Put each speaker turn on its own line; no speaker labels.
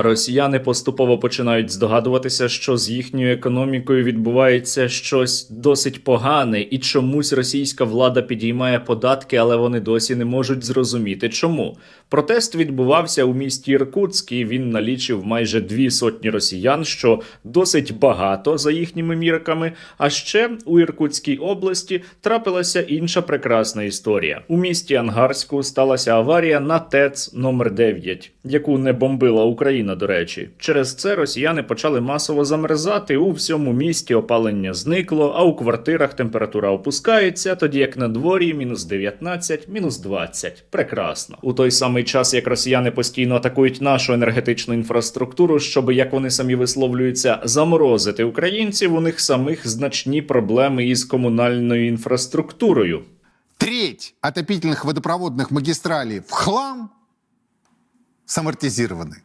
Росіяни поступово починають здогадуватися, що з їхньою економікою відбувається щось досить погане, і чомусь російська влада підіймає податки, але вони досі не можуть зрозуміти, чому. Протест відбувався у місті Іркутськ, і він налічив майже дві сотні росіян, що досить багато за їхніми мірками. А ще у Іркутській області трапилася інша прекрасна історія. У місті Ангарську сталася аварія на ТЕЦ номер 9 яку не бомбила Україна, до речі. Через це росіяни почали масово замерзати. У всьому місті опалення зникло, а у квартирах температура опускається, тоді як на дворі мінус 19, мінус 20. Прекрасно. У той самий час, як росіяни постійно атакують нашу енергетичну інфраструктуру, щоб, як вони самі висловлюються, заморозити українців, у них самих значні проблеми із комунальною інфраструктурою.
Треть отопительных водопроводных магистралей в хлам самортизированы.